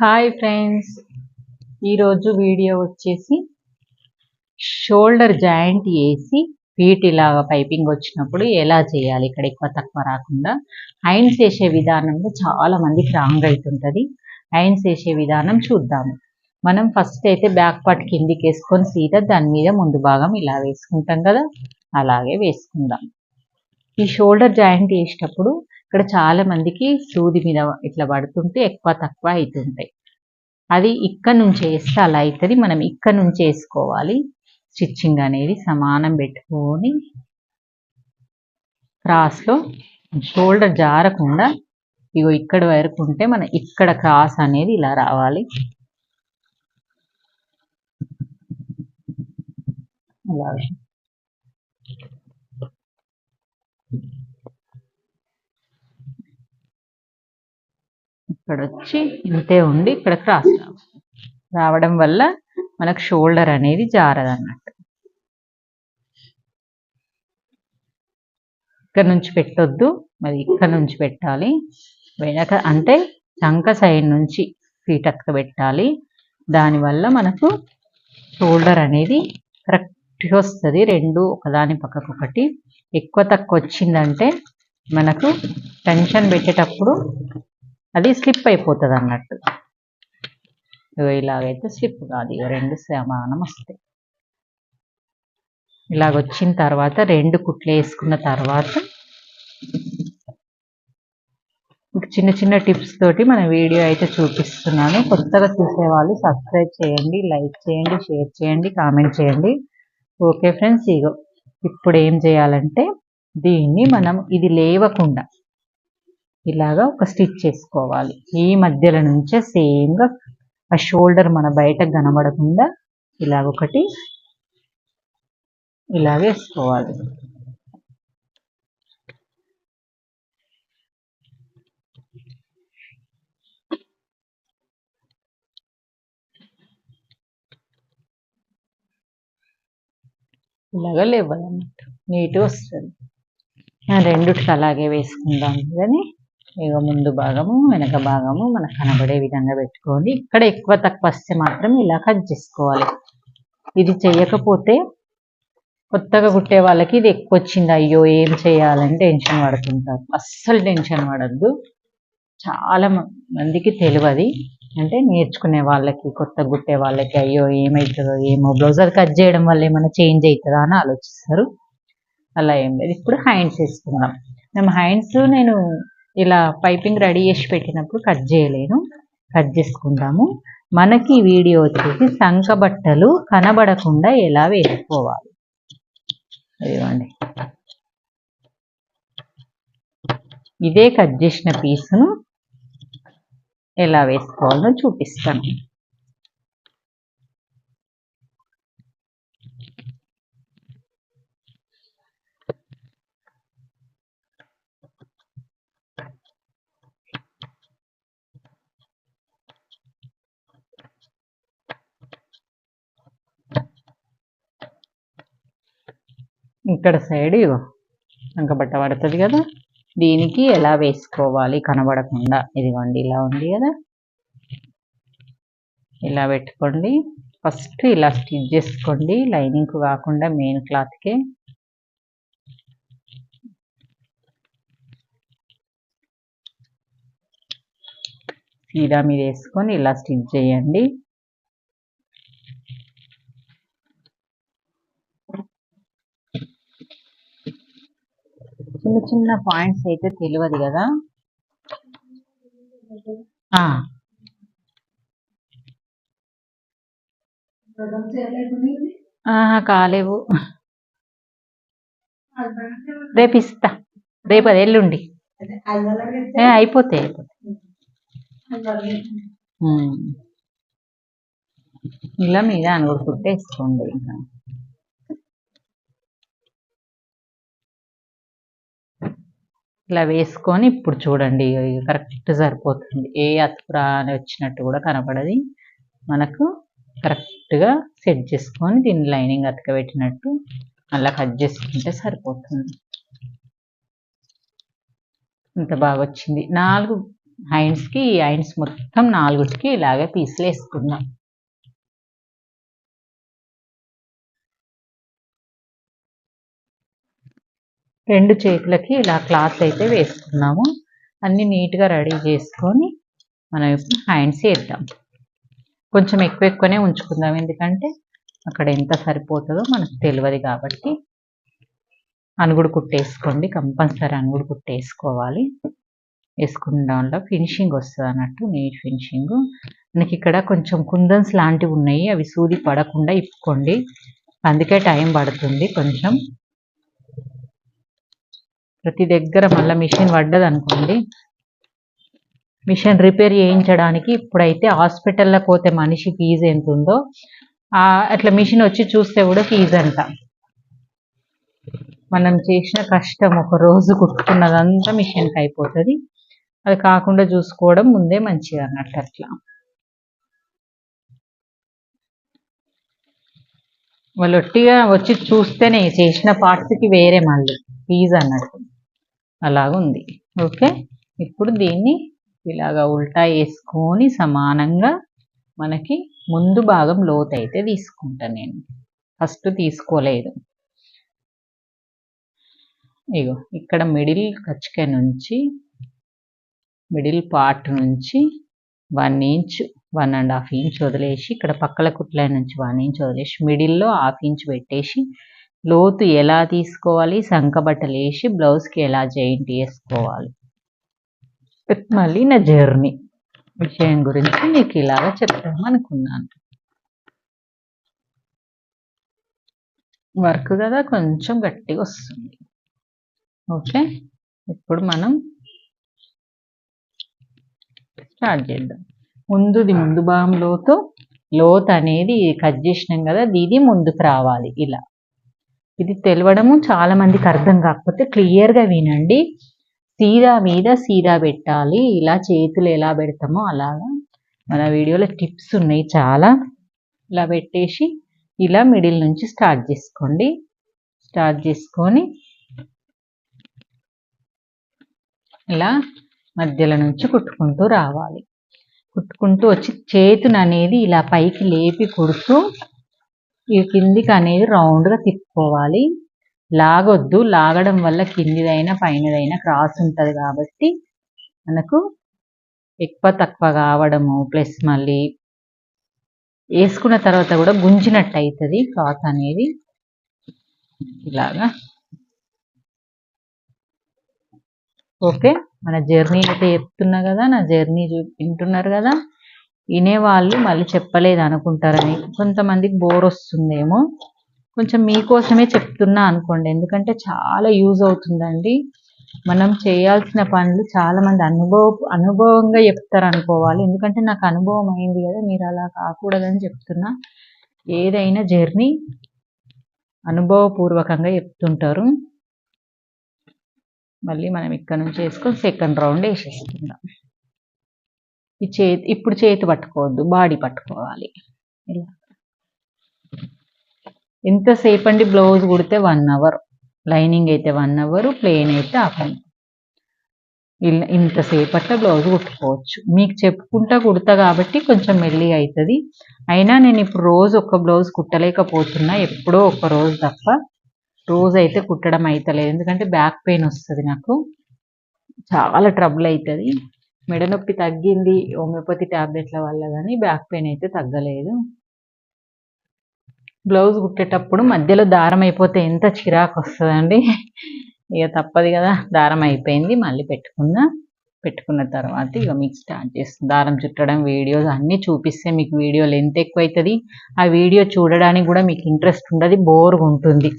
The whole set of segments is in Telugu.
హాయ్ ఫ్రెండ్స్ ఈరోజు వీడియో వచ్చేసి షోల్డర్ జాయింట్ వేసి ఫీట్ ఇలాగా పైపింగ్ వచ్చినప్పుడు ఎలా చేయాలి? ఇక్కడ ఎక్కువ తక్కువ రాకుండా హైన్స్ వేసే విధానంలో చాలా మందికి రాంగ్ అవుతుంటుంది హైన్స్ వేసే విధానం చూద్దాము. మనం ఫస్ట్ అయితే బ్యాక్ పార్ట్ కిందికి వేసుకొని సీత దాని మీద ముందు భాగం ఇలా వేసుకుంటాం కదా? అలాగే వేసుకుందాం. ఈ షోల్డర్ జాయింట్ వేసేటప్పుడు ఇక్కడ చాలా మందికి సూది మీద ఇట్లా పడుతుంటే ఎక్కువ తక్కువ అవుతుంటాయి. అది ఇక్కడ నుంచి వేస్తే అలా అవుతుంది. మనం ఇక్కడ నుంచి వేసుకోవాలి. స్టిచ్చింగ్ అనేది సమానం పెట్టుకొని క్రాస్లో షోల్డర్ జారకుండా ఇగో ఇక్కడ వరకు ఉంటే మనం ఇక్కడ క్రాస్ అనేది ఇలా రావాలి. అలాగే. ఇక్కడ వచ్చి ఇంతే ఉండి ఇక్కడ క్రాస్ రావాలి రావడం వల్ల మనకు షోల్డర్ అనేది జారదు అన్నట్టు ఇక్కడ నుంచి పెట్టొద్దు మరి ఇక్కడ నుంచి పెట్టాలి. వెనక అంటే చంక సైడ్ నుంచి ఫీట్ అక్క పెట్టాలి. దానివల్ల మనకు షోల్డర్ అనేది కరెక్ట్గా వస్తుంది. రెండు ఒకదాని పక్కకు ఒకటి. ఎక్కువ తక్కువ వచ్చిందంటే మనకు టెన్షన్ పెట్టేటప్పుడు అది స్లిప్ అయిపోతుంది అన్నట్టు ఇలాగైతే స్లిప్ కాదు ఇక రెండు సమానం వస్తాయి. ఇలాగ వచ్చిన తర్వాత రెండు కుట్లు వేసుకున్న తర్వాత చిన్న చిన్న టిప్స్ తోటి మన వీడియో అయితే చూపిస్తున్నాను. కొత్తగా చూసేవాళ్ళు సబ్స్క్రైబ్ చేయండి లైక్ చేయండి షేర్ చేయండి కామెంట్ చేయండి. ఓకే ఫ్రెండ్స్ ఇగో ఇప్పుడు ఏం చేయాలంటే దీన్ని మనం ఇది లేవకుండా ఇలాగా ఒక స్టిచ్ చేసుకోవాలి. ఈ మధ్యలో నుంచే సేమ్గా ఆ షోల్డర్ మన బయట కనబడకుండా ఇలాగ ఒకటి ఇలాగ వేసుకోవాలి. ఇలాగ లేవాలన్నట్టు నీట్గా వస్తుంది. రెండుకి అలాగే వేసుకుందాం. కానీ ఇక ముందు భాగము వెనక భాగము మనకు కనబడే విధంగా పెట్టుకోండి. ఇక్కడ ఎక్కువ తక్కువ వస్తే మాత్రం ఇలా కట్ చేసుకోవాలి. ఇది చేయకపోతే కొత్తగా కుట్టే వాళ్ళకి ఇది ఎక్కువ వచ్చింది. అయ్యో ఏం చేయాలని టెన్షన్ పడుతుంటారు. అస్సలు టెన్షన్ పడద్దు. చాలా మందికి తెలియదు. అంటే నేర్చుకునే వాళ్ళకి కొత్త కుట్టే వాళ్ళకి అయ్యో ఏమవుతుందో ఏమో. బ్లౌజ్ అది కట్ చేయడం వల్ల ఏమైనా చేంజ్ అవుతుందా అని ఆలోచిస్తారు. అలా ఏం లేదు. ఇప్పుడు హ్యాండ్స్ వేసుకుందాం. మేము హ్యాండ్స్ నేను ఇలా పైపింగ్ రెడీ చేసి పెట్టినప్పుడు కట్ చేయలేను. కట్ చేసుకుందాము. మనకి వీడియో వచ్చేసి సంక బట్టలు కనబడకుండా ఎలా వేసుకోవాలి? ఇదిగోండి. ఇదే కట్ చేసిన పీసును ఎలా వేసుకోవాలో చూపిస్తాను. ఇక్కడ సైడ్ ఇగో ఇంక బట్ట పడుతుంది కదా? దీనికి ఎలా వేసుకోవాలి కనబడకుండా? ఇదిగోండి ఇలా ఉంది కదా? ఇలా పెట్టుకోండి. ఫస్ట్ ఇలా స్టిచ్ చేసుకోండి. లైనింగ్ కాకుండా మెయిన్ క్లాత్కే. సీదా మీద వేసుకొని ఇలా స్టిచ్ చేయండి. చిన్న చిన్న పాయింట్స్ అయితే తెలియదు కదా? కాలేవు. రేపు ఇస్తా. రేపు అది ఎల్లుండి. అయిపోతాయి ఇలా మీద అనుగుడు కుట్టేసుకోండి ఇంకా. ఇలా వేసుకొని ఇప్పుడు చూడండి కరెక్ట్ సరిపోతుంది. ఏ అతుకురా అని వచ్చినట్టు కూడా కనపడది. మనకు కరెక్ట్గా సెట్ చేసుకొని దీన్ని లైనింగ్ అతకబెట్టినట్టు అలా కట్ చేసుకుంటే సరిపోతుంది. ఇంత బాగా వచ్చింది. నాలుగు హైండ్స్కి ఈ హైండ్స్ మొత్తం నాలుగుకి ఇలాగే పీసులు వేసుకుందాం. రెండు చేతులకి ఇలా క్లాత్ అయితే వేసుకున్నాము. అన్ని నీట్గా రెడీ చేసుకొని మనం ఇప్పుడు హ్యాండ్స్ వేద్దాం. కొంచెం ఎక్కువ ఎక్కువనే ఉంచుకుందాం. ఎందుకంటే అక్కడ ఎంత సరిపోతుందో మనకు తెలియదు కాబట్టి. అనుగుడు కుట్టేసుకోండి కంపల్సరీ అనుగుడు కుట్టేసుకోవాలి వేసుకున్న దాంట్లో ఫినిషింగ్ వస్తుంది అన్నట్టు నీట్ ఫినిషింగ్. మనకి ఇక్కడ కొంచెం కుందన్స్ లాంటివి ఉన్నాయి. అవి సూది పడకుండా ఇప్పుకోండి. అందుకే టైం పడుతుంది కొంచెం. ప్రతి దగ్గర మళ్ళీ మిషన్ పడ్డది అనుకోండి మిషన్ రిపేర్ చేయించడానికి ఇప్పుడైతే హాస్పిటల్లో పోతే మనిషి ఫీజు ఎంత ఉందో అట్లా మిషన్ వచ్చి చూస్తే కూడా ఫీజు అంట. మనం చేసిన కష్టం ఒక రోజు కుట్టుకున్నదంతా మిషన్కి అయిపోతుంది. అది కాకుండా చూసుకోవడం ముందే మంచిది అన్నట్టు అట్లా. వాళ్ళు ఒట్టిగా వచ్చి చూస్తేనే చేసిన పార్ట్స్కి వేరే మళ్ళీ ఫీజు అన్నట్టు. అలాగుంది. ఓకే? ఇప్పుడు దీన్ని ఇలాగా ఉల్టా వేసుకొని సమానంగా మనకి ముందు భాగం లోతు అయితే తీసుకుంటాను నేను. ఫస్ట్ తీసుకోలేదు. ఇగో ఇక్కడ మిడిల్ కచ్చిక నుంచి మిడిల్ పార్ట్ నుంచి one inch one and half inch వదిలేసి ఇక్కడ పక్కల కుట్ల నుంచి వన్ ఇంచ్ వదిలేసి మిడిల్లో హాఫ్ ఇంచ్ పెట్టేసి లోతు ఎలా తీసుకోవాలి? సంకబట్టలు వేసి బ్లౌజ్కి ఎలా జాయింట్ వేసుకోవాలి మళ్ళీ నా జర్నీ విషయం గురించి మీకు ఇలాగా చెప్తాం అనుకున్నాను. వర్క్ కదా కొంచెం గట్టిగా వస్తుంది. ఓకే? ఇప్పుడు మనం స్టార్ట్ చేద్దాం. ముందుది ముందు భాగం లోతు. లోతు అనేది కట్ చేసినాం కదా ఇది ముందుకు రావాలి ఇలా. ఇది తెలవడము చాలా మందికి అర్థం కాకపోతే క్లియర్గా వినండి. సీదా మీద సీదా పెట్టాలి. ఇలా చేతులు ఎలా పెడతామో అలాగా. మన వీడియోలో టిప్స్ ఉన్నాయి చాలా. ఇలా పెట్టేసి ఇలా మిడిల్ నుంచి స్టార్ట్ చేసుకోండి. స్టార్ట్ చేసుకొని ఇలా మధ్యలో నుంచి కుట్టుకుంటూ రావాలి. కుట్టుకుంటూ వచ్చి చేతుననేది ఇలా పైకి లేపి కుడుతూ ఈ కిందికి అనేది రౌండ్గా తిప్పుకోవాలి. లాగొద్దు. లాగడం వల్ల కిందిదైనా పైనదైనా క్రాస్ ఉంటుంది కాబట్టి మనకు ఎక్కువ తక్కువ కావడము ప్లస్ మళ్ళీ వేసుకున్న తర్వాత కూడా గుంజినట్టు అవుతుంది క్లాత్ అనేది. ఇలాగా. ఓకే. మన జర్నీ అయితే చెప్తున్నా కదా నా జర్నీ చూ వింటున్నారు కదా. వినేవాళ్ళు మళ్ళీ చెప్పలేదు అనుకుంటారని కొంతమందికి బోర్ వస్తుందేమో. కొంచెం మీకోసమే చెప్తున్నా అనుకోండి. ఎందుకంటే చాలా యూజ్ అవుతుందండి. మనం చేయాల్సిన పనులు చాలామంది అనుభవ అనుభవంగా చెప్తారు అనుకోవాలి ఎందుకంటే నాకు అనుభవం అయింది కదా మీరు అలా కాకూడదని చెప్తున్నా. ఏదైనా జర్నీ అనుభవపూర్వకంగా చెప్తుంటారు. మళ్ళీ మనం ఇక్కడ నుంచి వేసుకొని సెకండ్ రౌండ్ వేసేసుకుందాం. ఈ చేతి ఇప్పుడు చేతి పట్టుకోవద్దు బాడీ పట్టుకోవాలి. ఇలా. ఎంతసేపు అండి బ్లౌజ్ కుడితే వన్ అవర్ లైనింగ్ అయితే వన్ అవర్ ప్లెయిన్ అయితే హాఫ్ అన్ ఇలా ఇంతసేపట్ల బ్లౌజ్ కుట్టుకోవచ్చు. మీకు చెప్పుకుంటా కుడతా కాబట్టి కొంచెం మెల్లిగా అవుతుంది అయినా నేను ఇప్పుడు రోజు ఒక బ్లౌజ్ కుట్టలేకపోతున్నా ఎప్పుడో ఒక రోజు తప్ప. రోజు అయితే కుట్టడం అవుతలేదు ఎందుకంటే బ్యాక్ పెయిన్ వస్తుంది నాకు. చాలా ట్రబుల్ అవుతుంది మెడ నొప్పి తగ్గింది హోమియోపతి ట్యాబ్లెట్ల వల్ల కానీ బ్యాక్ పెయిన్ అయితే తగ్గలేదు. బ్లౌజ్ కుట్టేటప్పుడు మధ్యలో దారం అయిపోతే ఎంత చిరాకు వస్తుందండి? ఇక తప్పదు కదా దారం అయిపోయింది మళ్ళీ పెట్టుకున్నా పెట్టుకున్న తర్వాత ఇక మీకు స్టార్ట్ చేస్తుంది దారం చుట్టడం వీడియోస్ అన్నీ చూపిస్తే మీకు వీడియో లెంత్ ఎక్కువ అవుతుంది ఆ వీడియో చూడడానికి కూడా మీకు ఇంట్రెస్ట్ ఉండదు బోర్గా ఉంటుంది.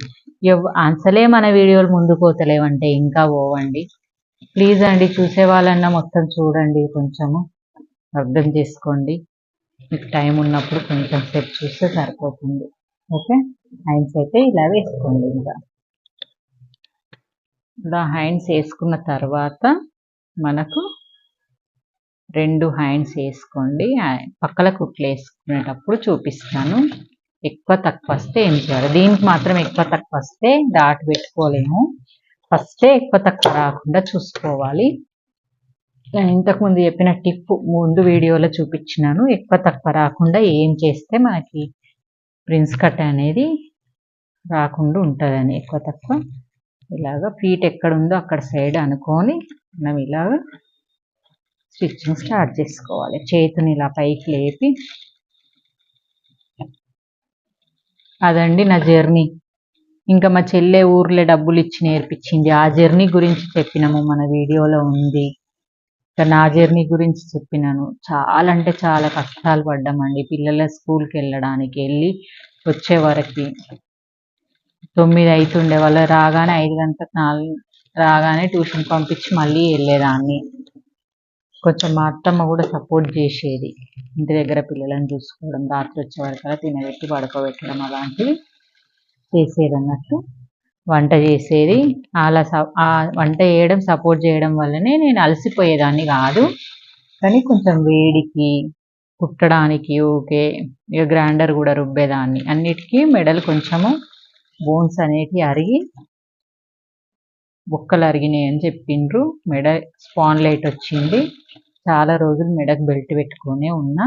ఎవ్ అసలే మన వీడియోలు ముందుకు పోతలేవంటే ఇంకా పోవండి. ప్లీజ్ అండి చూసే వాళ్ళన్నా మొత్తం చూడండి కొంచెము. అర్థం చేసుకోండి. మీకు టైం ఉన్నప్పుడు కొంచెం సేపు చూస్తే సరిపోతుంది. ఓకే? హ్యాండ్స్ అయితే ఇలా వేసుకోండి ఇంకా. ఇలా హ్యాండ్స్ వేసుకున్న తర్వాత మనకు రెండు హ్యాండ్స్ వేసుకోండి. పక్కల కుట్లు వేసుకునేటప్పుడు చూపిస్తాను. ఎక్కువ తక్కువ వస్తే ఏం చేయాలి? దీనికి మాత్రం ఎక్కువ తక్కువ వస్తే డాట్ పెట్టుకోలేము. ఫస్టే ఎక్కువ తక్కువ రాకుండా చూసుకోవాలి. నేను ఇంతకుముందు చెప్పిన టిప్ ముందు వీడియోలో చూపించినాను. ఎక్కువ తక్కువ రాకుండా ఏం చేస్తే మనకి ప్రిన్స్ కట్ అనేది రాకుండా ఉంటుందని. ఎక్కువ తక్కువ ఇలాగ ఫీట్ ఎక్కడుందో అక్కడ సైడ్ అనుకొని మనం ఇలాగ స్టిచ్చింగ్ స్టార్ట్ చేసుకోవాలి. చేతిని ఇలా పైకి లేపి. అదండి నా జర్నీ. ఇంకా మా చెల్లె ఊర్లో డబ్బులు ఇచ్చి నేర్పించింది. ఆ జర్నీ గురించి చెప్పినాము మన వీడియోలో ఉంది. ఇంకా నా జర్నీ గురించి చెప్పినాను. చాలా అంటే చాలా కష్టాలు పడ్డామండి. పిల్లల స్కూల్కి వెళ్ళడానికి వెళ్ళి వచ్చే వరకు తొమ్మిది అవుతుండే వాళ్ళు. రాగానే ఐదు గంటలకు నాలుగు రాగానే ట్యూషన్ పంపించి మళ్ళీ వెళ్ళేదాన్ని. కొంచెం మా అత్తమ్మ కూడా సపోర్ట్ చేసేది. ఇంటి దగ్గర పిల్లలను చూసుకోవడం రాత్రి వచ్చే వరకు తినబెట్టి పడుకోబెట్టడం అలాంటివి. చేసేది అన్నట్టు వంట చేసేది. అలా ఆ వంట చేయడం సపోర్ట్ చేయడం వల్లనే నేను అలసిపోయేదాన్ని కాదు. కానీ కొంచెం వేడికి కుట్టడానికి ఓకే ఇక గ్రైండర్ కూడా రుబ్బేదాన్ని. అన్నిటికీ మెడలు కొంచెము బోన్స్ అనేటివి అరిగి బొక్కలు అరిగినాయి అని చెప్పిండ్రు. మెడ స్పాన్లైట్ వచ్చింది. చాలా రోజులు మెడకు బెల్ట్ పెట్టుకునే ఉన్నా.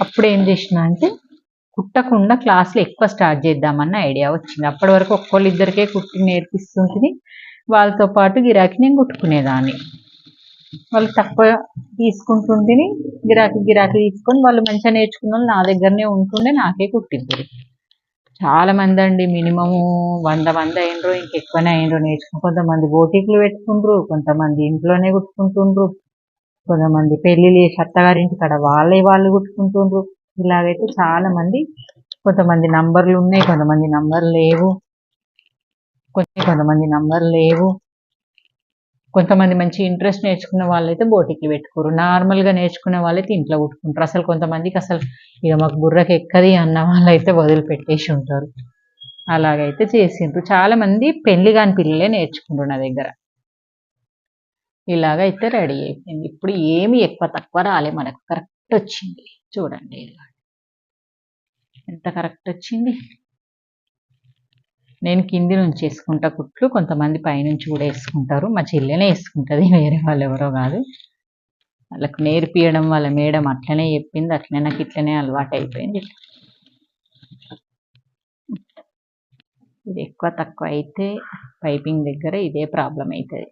అప్పుడు ఏం చేసిన అంటే కుట్టకుండా క్లాసులు ఎక్కువ స్టార్ట్ చేద్దామన్న ఐడియా వచ్చింది. అప్పటి వరకు ఒక్కళ్ళు ఇద్దరికే కుట్టి నేర్పిస్తుంటుంది వాళ్ళతో పాటు గిరాకీ నేను కుట్టుకునేదాన్ని. వాళ్ళు తక్కువ తీసుకుంటుంటేని గిరాకీ గిరాకీ తీసుకొని వాళ్ళు మంచిగా నేర్చుకున్న వాళ్ళు నా దగ్గరనే ఉంటుండే నాకే కుట్టిద్దరు. చాలా మంది అండి మినిమము వంద మంది అయినరు ఇంకెక్కువనే అయినరు నేర్చుకుని కొంతమంది బోటిక్లు పెట్టుకుంటారు కొంతమంది ఇంట్లోనే కుట్టుకుంటుండ్రు. కొంతమంది పెళ్ళిళ్ళు చేసి అత్తగారింటి కాడ వాళ్ళే వాళ్ళు కుట్టుకుంటుండ్రు. ఇలాగైతే చాలా మంది కొంతమంది నంబర్లు ఉన్నాయి కొంతమంది నంబర్లు లేవు. కొన్ని కొంతమంది నంబర్లు లేవు. కొంతమంది మంచి ఇంట్రెస్ట్ నేర్చుకున్న వాళ్ళైతే బోటికి పెట్టుకోరు. నార్మల్గా నేర్చుకునే వాళ్ళైతే ఇంట్లో కుట్టుకుంటారు. అసలు కొంతమందికి అసలు ఇక మాకు బుర్రకి ఎక్కది అన్న వాళ్ళైతే వదిలిపెట్టేసి ఉంటారు. అలాగైతే చేసిండ్రు. చాలా మంది పెళ్ళి కాని పిల్లలే నేర్చుకుంటారు నా దగ్గర. ఇలాగైతే రెడీ అయిపోయింది. ఇప్పుడు ఏమి ఎక్కువ తక్కువ రాలే. మనకు కరెక్ట్ వచ్చింది. చూడండి. ఎంత కరెక్ట్ వచ్చింది? నేను కింది నుంచి వేసుకుంటా కుట్లు కొంతమంది పైనుంచి కూడా వేసుకుంటారు. మా చెల్లెనే వేసుకుంటుంది వేరే వాళ్ళు ఎవరో కాదు. వాళ్ళకు నేర్పియడం వాళ్ళ మేడం అట్లనే చెప్పింది అట్లనే నాకు ఇట్లనే అలవాటు అయిపోయింది ఇది ఎక్కువ తక్కువ అయితే పైపింగ్ దగ్గర ఇదే ప్రాబ్లం అవుతుంది.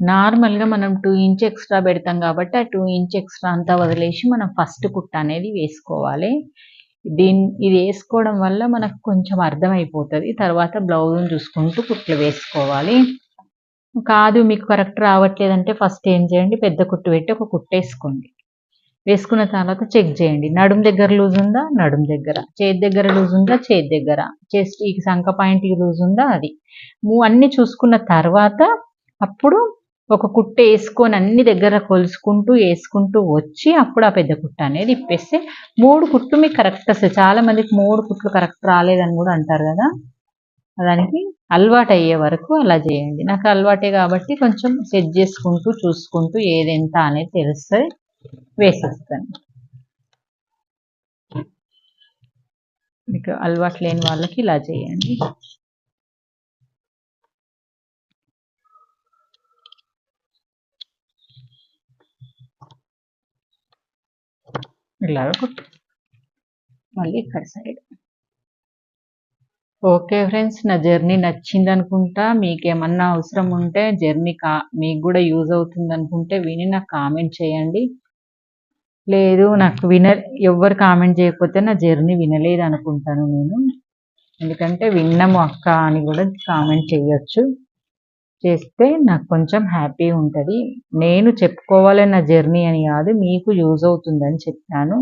నార్మల్గా మనం టూ ఇంచ్ ఎక్స్ట్రా పెడతాం కాబట్టి ఆ టూ ఇంచ్ ఎక్స్ట్రా అంతా వదిలేసి మనం ఫస్ట్ కుట్ట అనేది వేసుకోవాలి. దీని ఇది వేసుకోవడం వల్ల మనకు కొంచెం అర్థమైపోతుంది. తర్వాత బ్లౌజ్ని చూసుకుంటూ కుట్లు వేసుకోవాలి. కాదు మీకు కరెక్ట్ రావట్లేదంటే ఫస్ట్ ఏం చేయండి? పెద్ద కుట్టు పెట్టి ఒక కుట్టు వేసుకోండి. వేసుకున్న తర్వాత చెక్ చేయండి. నడుం దగ్గర లూజ్ ఉందా? నడుం దగ్గర. చేతి దగ్గర లూజ్ ఉందా? చేతి దగ్గర. చెస్ట్ ఈ సంఖ పాయింట్కి లూజ్ ఉందా? అది. అన్నీ చూసుకున్న తర్వాత అప్పుడు ఒక కుట్ట వేసుకొని అన్ని దగ్గర కొలుసుకుంటూ వేసుకుంటూ వచ్చి అప్పుడు ఆ పెద్ద కుట్ట అనేది ఇప్పేస్తే మూడు కుట్లు మీకు కరెక్ట్ వస్తాయి చాలా మందికి మూడు కుట్లు కరెక్ట్ రాలేదని కూడా అంటారు కదా. దానికి అలవాటు అయ్యే వరకు అలా చేయండి. నాకు అలవాటే కాబట్టి కొంచెం సెట్ చేసుకుంటూ చూసుకుంటూ ఏదెంత అనేది తెలుస్తుంది వేసేస్తాను. మీకు అలవాటు లేని వాళ్ళకి ఇలా చేయండి. ఇలాగ మళ్ళీ ఇక్కడ సైడ్ ఓకే ఫ్రెండ్స్ నా జర్నీ నచ్చింది అనుకుంటా మీకేమన్నా అవసరం ఉంటే జర్నీ కా మీకు కూడా యూజ్ అవుతుంది అనుకుంటే విని నాకు కామెంట్ చేయండి. లేదు నాకు విన ఎవ్వరు కామెంట్ చేయకపోతే నా జర్నీ వినలేదు అనుకుంటాను నేను. ఎందుకంటే విన్నాము అక్క అని కూడా కామెంట్ చేయొచ్చు. చేస్తే నాకు కొంచెం హ్యాపీ ఉంటుంది. నేను చెప్పుకోవాలన్న నా జర్నీ అని కాదు మీకు యూజ్ అవుతుందని చెప్పాను.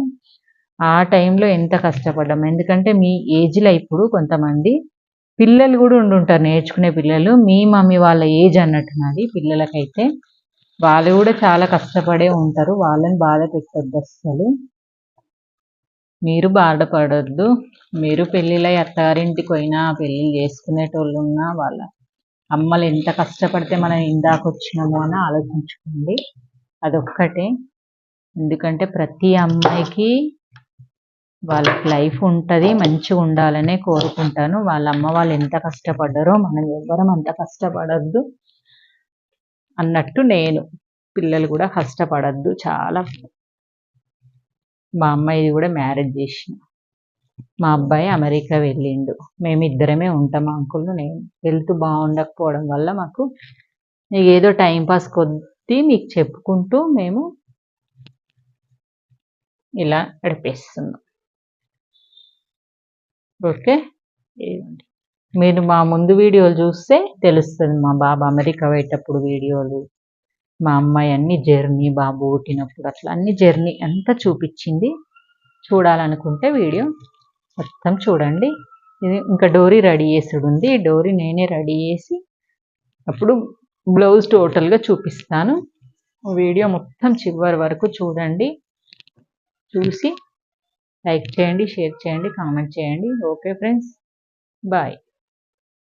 ఆ టైంలో ఎంత కష్టపడ్డాం? ఎందుకంటే మీ ఏజ్లో ఇప్పుడు కొంతమంది పిల్లలు కూడా ఉండుంటారు నేర్చుకునే పిల్లలు. మీ మమ్మీ వాళ్ళ ఏజ్ అన్నట్టు నాది పిల్లలకైతే వాళ్ళు కూడా చాలా కష్టపడే ఉంటారు. వాళ్ళని బాధ పెట్టద్దు అస్సలు. మీరు బాధపడద్దు. మీరు పెళ్ళిళ్ళ అత్తారింటికి పోయినా పెళ్ళిళ్ళు చేసుకునేటోళ్ళు ఉన్నా వాళ్ళ అమ్మలు ఎంత కష్టపడితే మనం ఇందాక వచ్చినామో అని ఆలోచించుకోండి. అదొక్కటే. ఎందుకంటే ప్రతి అమ్మాయికి వాళ్ళకి లైఫ్ ఉంటుంది మంచిగా ఉండాలనే కోరుకుంటాను. వాళ్ళ అమ్మ వాళ్ళు ఎంత కష్టపడ్డారో మనం ఎవ్వరం అంత కష్టపడద్దు అన్నట్టు నేను. పిల్లలు కూడా కష్టపడద్దు చాలా. మా అమ్మాయిది కూడా మ్యారేజ్ చేసిన మా అబ్బాయి అమెరికా వెళ్ళిండు. మేము ఇద్దరమే ఉంటాం అంకుల్ నేను. హెల్త్ బాగుండకపోవడం వల్ల మాకు ఏదో టైంపాస్ కొద్దీ మీకు చెప్పుకుంటూ మేము ఇలా గడిపేస్తున్నాం ఓకే? మీరు మా ముందు వీడియోలు చూస్తే తెలుస్తుంది మా బాబు అమెరికా పోయేటప్పుడు వీడియోలు. మా అమ్మాయి అన్ని జర్నీ బాబు పుట్టినప్పుడు అట్లా అన్ని జర్నీ అంతా చూపించింది. చూడాలనుకుంటే వీడియో మొత్తం చూడండి. ఇది ఇంకా డోరీ రెడీ చేసాడు ఉంది డోరీ నేనే రెడీ చేసి అప్పుడు బ్లౌజ్ టోటల్గా చూపిస్తాను. వీడియో మొత్తం చివరి వరకు చూడండి. చూసి లైక్ చేయండి షేర్ చేయండి కామెంట్ చేయండి. Okay friends. బాయ్.